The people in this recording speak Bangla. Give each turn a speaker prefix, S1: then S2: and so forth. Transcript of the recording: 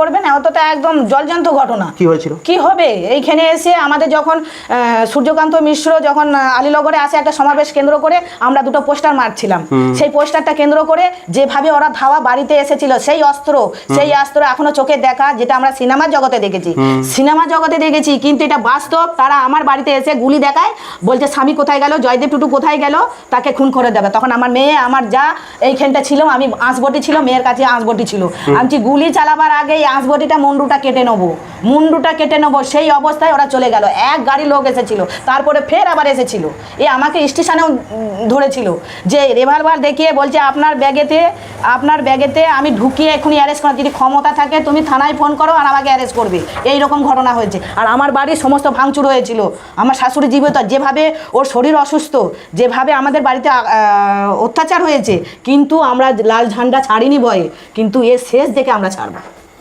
S1: করবে না অত তো একদম জলজান্ত ঘটনা।
S2: কি হয়েছিল?
S1: কি হবে? এইখানে এসে আমাদের যখন সূর্যকান্ত মিশ্র যখন আলীনগরে আসে একটা সমাবেশ কেন্দ্র করে আমরা দুটো পোস্টার মারছিলাম। সেই পোস্টারটা কেন্দ্র করে যেভাবে ওরা ধাওয়া বাড়িতে এসেছিল সেই অস্ত্র সেই অস্ত্র এখনও চোখে দেখা যেটা আমরা সিনেমার জগতে দেখেছি। সিনেমা জগতে দেখেছি কিন্তু এটা বাস্তব। তারা আমার বাড়িতে এসে গুলি দেখায় বলছে স্বামী কোথায় গেল? জয়দেব টুটু কোথায় গেল? তাকে খুন করে দেবে। তখন আমার মেয়ে আমার যা এইখানটা ছিল আমি আঁশবটি ছিল মেয়ের কাছে আঁশবটি ছিল। আমি গুলি চালাবার আগে এই আঁশবটিটা মুন্ডুটা কেটে নেব। মুন্ডুটা কেটে নেব, সেই অবস্থায় ওরা চলে গেল। এক গাড়ি লোক এসেছিল, তারপরে ফের আবার এসেছিল। এ আমাকে স্টেশনেও ধরেছিল যে রেভলভার দেখিয়ে বলছে, আপনার ব্যাগেতে আপনার ব্যাগেতে আমি ঢুকিয়ে এখনই অ্যারেস্ট করা যদি ক্ষমতা থাকে, তুমি থানায় ফোন করো আর আমাকে অ্যারেস্ট করবে। এই রকম ঘটনা হয়েছে। আর আমার বাড়ির সমস্ত ভাঙচুর হয়েছিল। আমার শাশুড়ি জীবিত, যেভাবে ওর শরীর অসুস্থ, যেভাবে আমাদের বাড়িতে অত্যাচার হয়েছে, কিন্তু আমরা লাল ঝান্ডা ছাড়িনি ভয়ে। কিন্তু এর শেষ দেখে আমরা ছাড়বো।